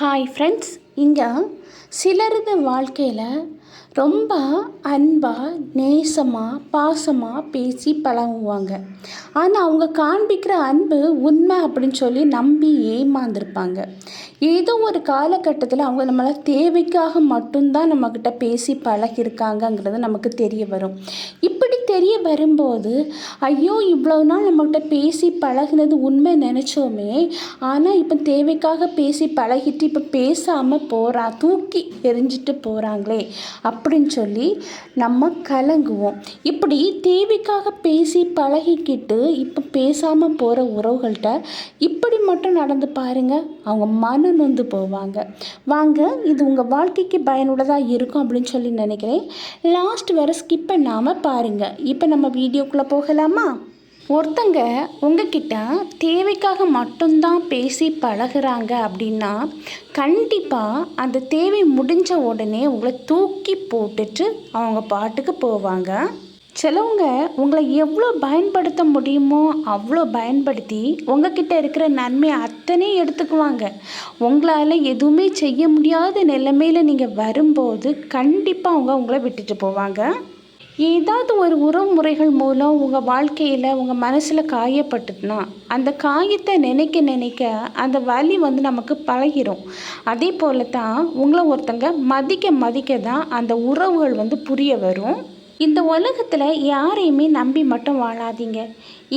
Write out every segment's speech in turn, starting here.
Hi friends இங்கே சிலரது வாழ்க்கையில் ரொம்ப அன்பாக நேசமாக பாசமாக பேசி பழகுவாங்க. ஆனால் அவங்க காண்பிக்கிற அன்பு உண்மை அப்படின்னு சொல்லி நம்பி ஏமாந்துருப்பாங்க. ஏதோ ஒரு காலகட்டத்தில் அவங்க நம்மளை தேவைக்காக மட்டும்தான் நம்மக்கிட்ட பேசி பழகிருக்காங்கங்கிறது நமக்கு தெரிய வரும். இப்படி தெரிய வரும்போது ஐயோ இவ்வளோ நாள் நம்மக்கிட்ட பேசி பழகினது உண்மை நினச்சோமே ஆனால் இப்போ தேவைக்காக பேசி பழகிட்டு இப்போ பேசாமல் போகிறா தூக்கி எரிஞ்சிட்டு போகிறாங்களே அப்படின்னு சொல்லி நம்ம கலங்குவோம். இப்படி தேவைக்காக பேசி பழகிக்கிட்டு இப்போ பேசாமல் போகிற உறவுகள்கிட்ட இப்படி மட்டும் நடந்து பாருங்க. அவங்க மன நொந்து போவாங்க. வாங்க இது உங்கள் வாழ்க்கைக்கு பயனுள்ளதாக இருக்கும் அப்படின்னு சொல்லி நினைக்கிறேன். லாஸ்ட் வரை ஸ்கிப் பண்ணாமல் பாருங்கள் இப்போ நம்ம வீடியோக்குள்ளே போகலாமா? ஒருத்தங்க உங்ககிட்ட தேவைக்காக மட்டும்தான் பேசி பழகுறாங்க அப்படின்னா கண்டிப்பாக அந்த தேவை முடிஞ்ச உடனே உங்களை தூக்கி போட்டுட்டு அவங்க பாட்டுக்கு போவாங்க. சிலவங்க உங்களை எவ்வளோ பயன்படுத்த முடியுமோ அவ்வளோ பயன்படுத்தி உங்ககிட்ட இருக்கிற நன்மை அத்தனையும் எடுத்துக்குவாங்க. உங்களால் எதுவுமே செய்ய முடியாத நிலைமையில் நீங்கள் வரும்போது கண்டிப்பாக அவங்க உங்களை விட்டுட்டு போவாங்க. ஏதாவது ஒரு உறவுமுறைகள் மூலம் உங்கள் வாழ்க்கையில் உங்கள் மனசில் காயப்பட்டுதுன்னா அந்த காயத்தை நினைக்க நினைக்க அந்த வலி வந்து நமக்கு பழகிரும். அதே போல தான் உங்களை ஒருத்தங்க மதிக்க மதிக்க தான் அந்த உறவுகள் வந்து புரிய வரும். இந்த உலகத்தில் யாரையுமே நம்பி மட்டும் வாழாதீங்க.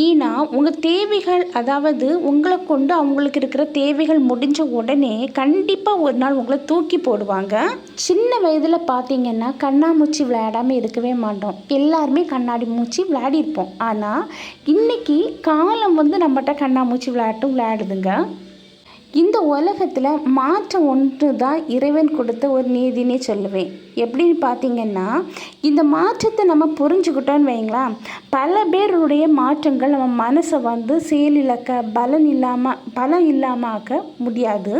ஏன்னா உங்கள் தேவைகள் அதாவது உங்களை கொண்டு அவங்களுக்கு இருக்கிற தேவைகள் முடிஞ்ச உடனே கண்டிப்பாக ஒரு நாள் உங்களை தூக்கி போடுவாங்க. சின்ன வயதில் பார்த்தீங்கன்னா கண்ணாமூச்சி விளையாடாமல் இருக்கவே மாட்டோம். எல்லாருமே கண்ணாடி மூச்சி விளையாடிருப்போம். ஆனால் இன்றைக்கி காலம் வந்து நம்மகிட்ட கண்ணாமூச்சி விளையாட்டும் விளையாடுதுங்க. இந்த உலகத்தில் மாற்றம் ஒன்று தான் இறைவன் கொடுத்த ஒரு நீதினே சொல்லுவேன். எப்படின்னு பார்த்தீங்கன்னா இந்த மாற்றத்தை நம்ம புரிஞ்சுக்கிட்டோன்னு வைங்களேன் பல பேருடைய மாற்றங்கள் நம்ம மனசை வந்து செயலிழக்க பலன் இல்லாமல் பலம் இல்லாமல் ஆக்க முடியாது.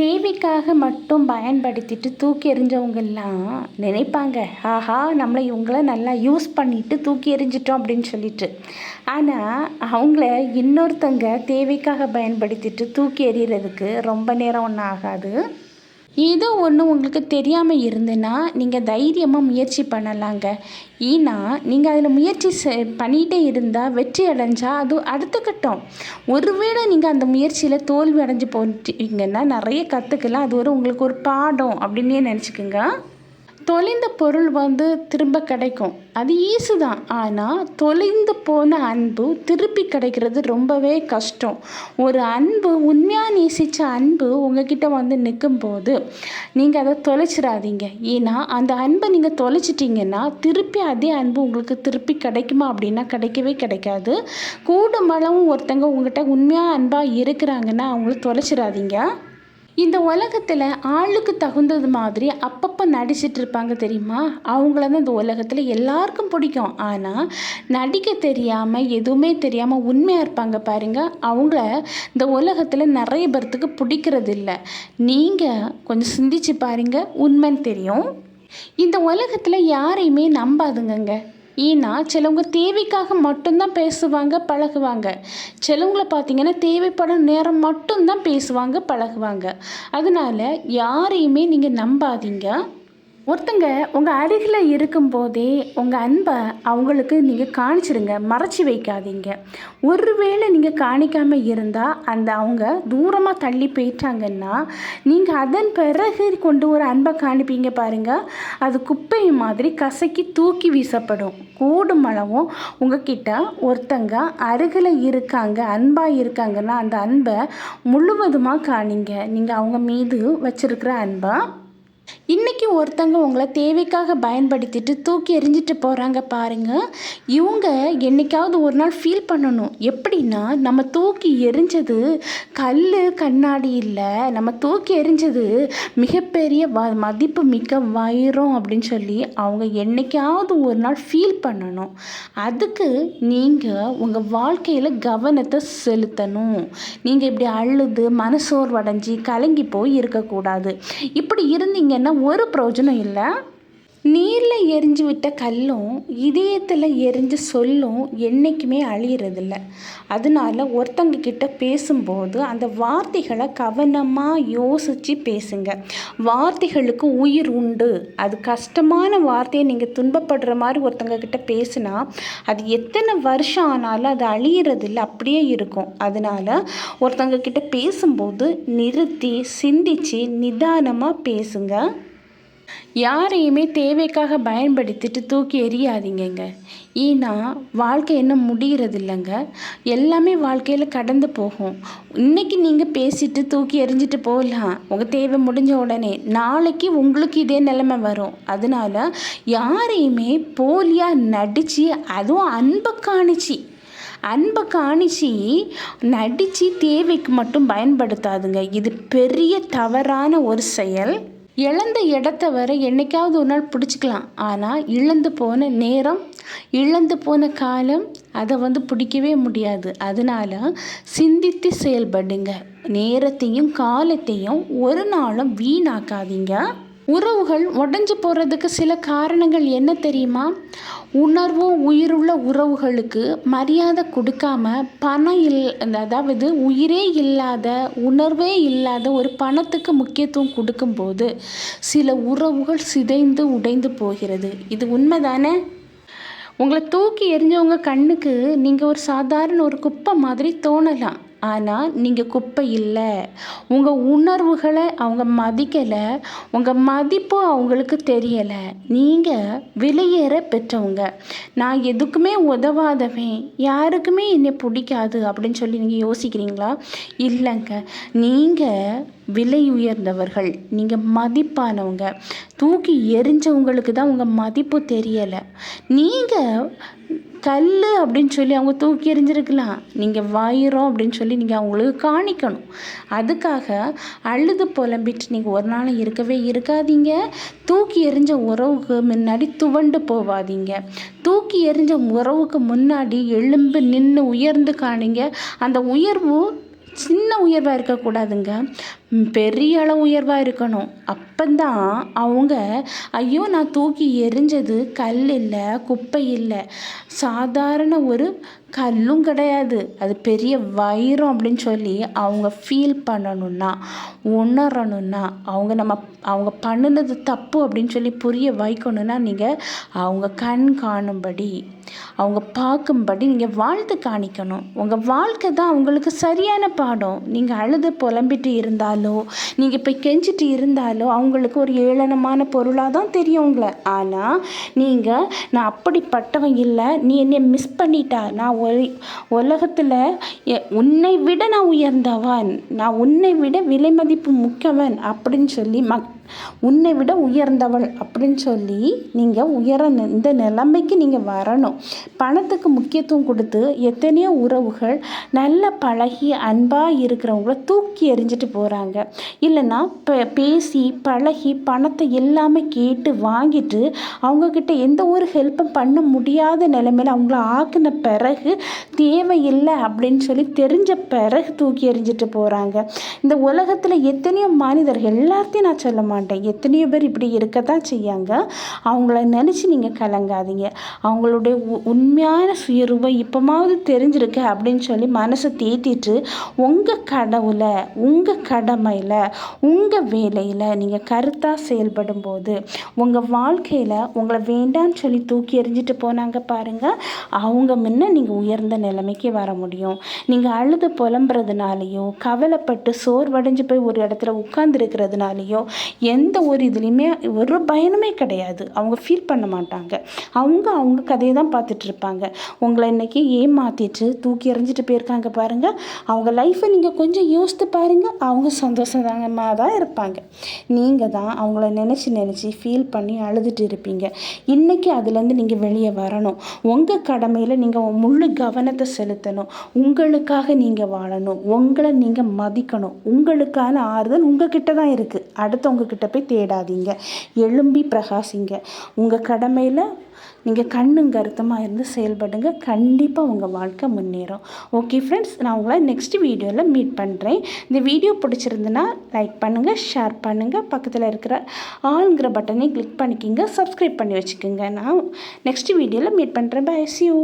தேவைக்காக மட்டும் பயன்படுத்திட்டு தூக்கி எறிஞ்சவங்கெல்லாம் நினைப்பாங்க. ஆஹா நம்மளை இவங்கள நல்லா யூஸ் பண்ணிட்டு தூக்கி எறிஞ்சிட்டோம் அப்படின்னு சொல்லிட்டு. ஆனால் அவங்கள இன்னொருத்தங்க தேவைக்காக பயன்படுத்திட்டு தூக்கி எறிகிறதுக்கு ரொம்ப நேரம் ஒன்றும் ஆகாது. ஏதோ ஒன்று உங்களுக்கு தெரியாமல் இருந்துன்னா நீங்கள் தைரியமாக முயற்சி பண்ணலாங்க. ஏன்னா நீங்கள் அதில் முயற்சி செ பண்ணிகிட்டே இருந்தால் வெற்றி அடைஞ்சால் அது அடுத்த கட்டம். ஒருவேளை நீங்கள் அந்த முயற்சியில் தோல்வி அடைஞ்சு போட்டிங்கன்னா நிறைய கற்றுக்கலாம் அது ஒரு உங்களுக்கு ஒரு பாடம் அப்படின்னே நினச்சிக்கோங்க. தொலைந்த பொருள் வந்து திரும்ப கிடைக்கும். அது ஈஸி தான் ஆனால் தொலைந்து போன அன்பு திருப்பி கிடைக்கிறது ரொம்பவே கஷ்டம். ஒரு அன்பு உண்மையாக நேசித்த அன்பு உங்ககிட்ட வந்து நிற்கும்போது நீங்கள் அதை தொலைச்சிடாதீங்க. ஏன்னா அந்த அன்பை நீங்கள் தொலைச்சிட்டிங்கன்னா திருப்பி அதே அன்பு உங்களுக்கு திருப்பி கிடைக்குமா அப்படின்னா கிடைக்கவே கிடைக்காது. கூடுமளவும் ஒருத்தங்க உங்கள்கிட்ட உண்மையாக அன்பாக இருக்கிறாங்கன்னா அவங்கள தொலைச்சிடாதீங்க. இந்த உலகத்தில் ஆளுக்கு தகுந்தது மாதிரி அப்பப்போ நடிச்சிட்டு இருப்பாங்க தெரியுமா? அவங்கள தான் இந்த உலகத்தில் எல்லாருக்கும் பிடிக்கும். ஆனால் நடிக்க தெரியாமல் எதுவுமே தெரியாமல் உண்மையாக இருப்பாங்க பாருங்க. அவங்கள இந்த உலகத்தில் நிறைய பேர்த்துக்கு பிடிக்கிறது இல்லை நீங்கள் கொஞ்சம் சிந்திச்சு பாருங்க. உண்மைன்னு தெரியும். இந்த உலகத்தில் யாரையுமே நம்பாதுங்கங்க. ஏன்னா சிலவங்க தேவைக்காக மட்டும்தான் பேசுவாங்க பழகுவாங்க. சிலவங்கள பார்த்தீங்கன்னா தேவைப்படும் நேரம் மட்டும்தான் பேசுவாங்க பழகுவாங்க. அதனால யாரையுமே நீங்கள் நம்பாதீங்க. ஒருத்தங்க உங்கள் அருகில் இருக்கும்போதே உங்கள் அன்பை அவங்களுக்கு நீங்கள் காணிச்சிருங்க மறைச்சி வைக்காதீங்க. ஒருவேளை நீங்கள் காணிக்காமல் இருந்தால் அந்த அவங்க தூரமாக தள்ளி போயிட்டாங்கன்னா நீங்கள் அதன் பிறகு கொண்டு ஒரு அன்பை காணிப்பீங்க பாருங்கள் அது குப்பை மாதிரி கசக்கி தூக்கி வீசப்படும். கூடும் அளவும் உங்ககிட்ட ஒருத்தங்க அருகில் இருக்காங்க அன்பாக இருக்காங்கன்னா அந்த அன்பை முழுவதுமாக காணிங்க. நீங்கள் அவங்க மீது வச்சுருக்கிற அன்பை இன்றைக்கி ஒருத்தங்க உங்களை தேவைக்காக பயன்படுத்திட்டு தூக்கி எறிஞ்சிட்டு போகிறாங்க பாருங்கள் இவங்க என்றைக்காவது ஒரு நாள் ஃபீல் பண்ணணும். எப்படின்னா நம்ம தூக்கி எரிஞ்சது கல் கண்ணாடி இல்லை. நம்ம தூக்கி எரிஞ்சது மிகப்பெரிய வ மதிப்பு மிக்க வைரம் அப்படின்னு சொல்லி அவங்க என்றைக்காவது ஒரு நாள் ஃபீல் பண்ணணும். அதுக்கு நீங்கள் உங்கள் வாழ்க்கையில் கவனத்தை செலுத்தணும். நீங்கள் இப்படி அழுது மனசோர்வடைஞ்சி கலங்கி போய் இருக்கக்கூடாது. இப்படி இருந்தீங்க என்ன ஒரு பிரயோஜனம் இல்லை. நீரில் எரிஞ்சு விட்ட கல்லும் இதயத்தில் எரிஞ்ச சொல்லும் என்றைக்குமே அழியறதில்ல. அதனால ஒருத்தங்க கிட்ட பேசும்போது அந்த வார்த்தைகளை கவனமாக யோசித்து பேசுங்க. வார்த்தைகளுக்கு உயிர் உண்டு. அது கஷ்டமான வார்த்தையை நீங்கள் துன்பப்படுற மாதிரி ஒருத்தங்க கிட்ட பேசுனா அது எத்தனை வருஷம் ஆனாலும் அது அழியறதில்ல அப்படியே இருக்கும். அதனால ஒருத்தங்க கிட்ட பேசும்போது நிறுத்தி சிந்திச்சு நிதானமாக பேசுங்க. யாரையுமே தேவைக்காக பயன்படுத்திட்டு தூக்கி எறியாதீங்கங்க. ஏன்னா வாழ்க்கை என்ன முடிகிறது இல்லைங்க எல்லாமே வாழ்க்கையில் கடந்து போகும். இன்றைக்கி நீங்கள் பேசிட்டு தூக்கி எறிஞ்சிட்டு போகலாம். உங்கள் தேவை முடிஞ்ச உடனே. நாளைக்கு உங்களுக்கு இதே நிலைமை வரும். அதனால யாரையுமே போலியாக நடித்து அதுவும் அன்பை காணிச்சு அன்பை காணிச்சு நடித்து தேவைக்கு மட்டும் பயன்படுத்தாதுங்க. இது பெரிய தவறான ஒரு செயல். இழந்த இடத்த வர என்னைக்காவது ஒரு நாள் பிடிச்சிக்கலாம். ஆனால் இழந்து போன நேரம் இழந்து போன காலம் அதை வந்து பிடிக்கவே முடியாது. அதனால் சிந்தித்து செயல்படுங்க. நேரத்தையும் காலத்தையும் ஒரு நாளும் வீணாக்காதீங்க. உறவுகள் உடஞ்சி போகிறதுக்கு சில காரணங்கள் என்ன தெரியுமா? உணர்வும் உயிருள்ள உறவுகளுக்கு மரியாதை கொடுக்காம பணம் இல் அதாவது உயிரே இல்லாத உணர்வே இல்லாத ஒரு பணத்துக்கு முக்கியத்துவம் கொடுக்கும்போது சில உறவுகள் சிதைந்து உடைந்து போகிறது. இது உண்மைதானே? உங்களை தூக்கி எறிஞ்சவங்க கண்ணுக்கு நீங்கள் ஒரு சாதாரண ஒரு குப்பை மாதிரி தோணலாம். ஆனால் நீங்கள் குப்பை இல்லை. உங்கள் உணர்வுகளை அவங்க மதிக்கலை. உங்கள் மதிப்பு அவங்களுக்கு தெரியலை. நீங்கள் விலையேற பெற்றவங்க. நான் எதுக்குமே உதவாதவன். யாருக்குமே என்னை பிடிக்காது அப்படின்னு சொல்லி நீங்கள் யோசிக்கிறீங்களா? இல்லைங்க. நீங்கள் விலை உயர்ந்தவர்கள். நீங்கள் மதிப்பானவங்க. தூக்கி எரிஞ்சவங்களுக்கு தான் உங்கள் மதிப்பு தெரியலை. நீங்கள் கல் அப்படின்னு சொல்லி அவங்க தூக்கி எறிஞ்சிருக்கலாம். நீங்கள் வாயிரோம் அப்படின்னு சொல்லி நீங்கள் அவங்களுக்கு காணிக்கணும். அதுக்காக அழுது புலம்பிட்டு நீங்கள் ஒரு நாள் இருக்கவே இருக்காதீங்க. தூக்கி எறிஞ்ச உறவுக்கு முன்னாடி துவண்டு போவாதீங்க. தூக்கி எறிஞ்ச உறவுக்கு முன்னாடி எலும்பு நின்று உயர்ந்து காணிங்க. அந்த உயர்வு சின்ன உயர்வாக இருக்கக்கூடாதுங்க. பெரிய அளவு உயர்வாக இருக்கணும். அப்போந்தான் அவங்க ஐயோ நான் தூக்கி எரிஞ்சது கல் இல்லை குப்பை இல்லை. சாதாரண ஒரு கல்லும் கிடையாது. அது பெரிய வைரம் அப்படின்னு சொல்லி அவங்க ஃபீல் பண்ணணும்னா உணரணும்னா அவங்க நம்ம அவங்க பண்ணினது தப்பு அப்படின்னு சொல்லி புரிய வைக்கணும்னா நீங்கள் அவங்க கண் காணும்படி அவங்க பார்க்கும்படி நீங்கள் வாழ்த்து காணிக்கணும். உங்கள் வாழ்க்கை தான் அவங்களுக்கு சரியான பாடம். நீங்கள் அழுது புலம்பிட்டு இருந்தாலோ நீங்கள் இப்போ கெஞ்சிட்டு இருந்தாலோ அவங்களுக்கு ஒரு ஏளனமான பொருளாக தான் தெரியும் உங்களை. ஆனால் நீங்கள் நான் அப்படிப்பட்டவன் இல்லை. நீ என்னை மிஸ் பண்ணிட்டா. நான் உலகத்தில் உன்னை விட நான் உயர்ந்தவன். நான் உன்னை விட விலை மதிப்பு முக்கவன் அப்படின்னு சொல்லி மக் உன்னை விட உயர்ந்தவள் அப்படின்னு சொல்லி நீங்கள் உயர இந்த நிலைமைக்கு நீங்கள் வரணும். பணத்துக்கு முக்கியத்துவம் கொடுத்து எத்தனையோ உறவுகள் நல்ல பழகி அன்பாக இருக்கிறவங்கள தூக்கி எறிஞ்சிட்டு போகிறாங்க இல்லைன்னா பேசி பழகி பணத்தை எல்லாமே கேட்டு வாங்கிட்டு அவங்கக்கிட்ட எந்த ஒரு ஹெல்ப்பும் பண்ண முடியாத நிலைமையில் அவங்கள ஆக்கின பிறகு தேவையில்லை அப்படின்னு சொல்லி தெரிஞ்ச பிறகு தூக்கி எறிஞ்சிட்டு போகிறாங்க இந்த உலகத்தில் எத்தனையோ மனிதர்கள் எல்லாத்தையும் நான் சொல்ல மாட்டேன் எத்தனையோ பேர் இப்படி இருக்க தான் செய்யாங்க. அவங்கள நினச்சி நீங்கள் கலங்காதீங்க. அவங்களுடைய உண்மையான சுயரூபம் இப்போமாவது தெரிஞ்சிருக்கு அப்படின்னு சொல்லி மனசை தேத்திட்டு உங்கள் கடவுளை உங்கள் கடமையில் உங்கள் வேலையில் நீங்கள் கருத்தாக செயல்படும் போது உங்கள் வாழ்க்கையில் உங்களை வேண்டான்னு சொல்லி தூக்கி எறிஞ்சிட்டு போனாங்க பாருங்கள் அவங்க முன்ன நீங்கள் உயர்ந்த நிலைமைக்கு வர முடியும். நீங்கள் அழுது புலம்புறதுனாலையோ கவலைப்பட்டு சோர்வடைஞ்சு போய் ஒரு இடத்துல உட்காந்துருக்கிறதுனாலையோ எந்த ஒரு இதுலேயுமே ஒரு பயனுமே கிடையாது. அவங்க ஃபீல் பண்ண மாட்டாங்க. அவங்க அவங்க கதையை தான் பார்த்துட்டு இருப்பாங்க. உங்களை இன்றைக்கி ஏமாற்றிட்டு தூக்கி எறிஞ்சிட்டு போயிருக்காங்க பாருங்கள் அவங்க லைஃப்பை நீங்கள் கொஞ்சம் யோசித்து பாருங்கள் அவங்க சந்தோஷமாக தான் இருப்பாங்க. நீங்கள் தான் அவங்கள நினச்சி நினச்சி ஃபீல் பண்ணி அழுதுட்டு இருப்பீங்க. இன்றைக்கி அதுலேருந்து நீங்கள் வெளியே வரணும். உங்கள் கடமையில் நீங்கள் முழு கவனத்தை செலுத்தணும். உங்களுக்காக நீங்கள் வாழணும். உங்களை நீங்கள் மதிக்கணும். உங்களுக்கான ஆறுதல் உங்ககிட்ட தான் இருக்குது அடுத்தவங்க மற்றவங்கக்கிட்ட போய் தேடாதீங்க. எழும்பி பிரகாசிங்க. உங்கள் கடமையில் நீங்கள் கண்ணும் கருத்தமாக இருந்து செயல்படுங்க. கண்டிப்பாக உங்கள் வாழ்க்கை முன்னேறும். ஓகே ஃப்ரெண்ட்ஸ் நான் உங்களை நெக்ஸ்ட் வீடியோவில் மீட் பண்ணுறேன் இந்த வீடியோ பிடிச்சிருந்துன்னா லைக் பண்ணுங்கள் ஷேர் பண்ணுங்கள் பக்கத்தில் இருக்கிற ஆளுங்கிற பட்டனையும் கிளிக் பண்ணிக்கிங்க. சப்ஸ்கிரைப் பண்ணி வச்சுக்கோங்க. நான் நெக்ஸ்ட் வீடியோவில் மீட் பண்ணுறேன் பை யூ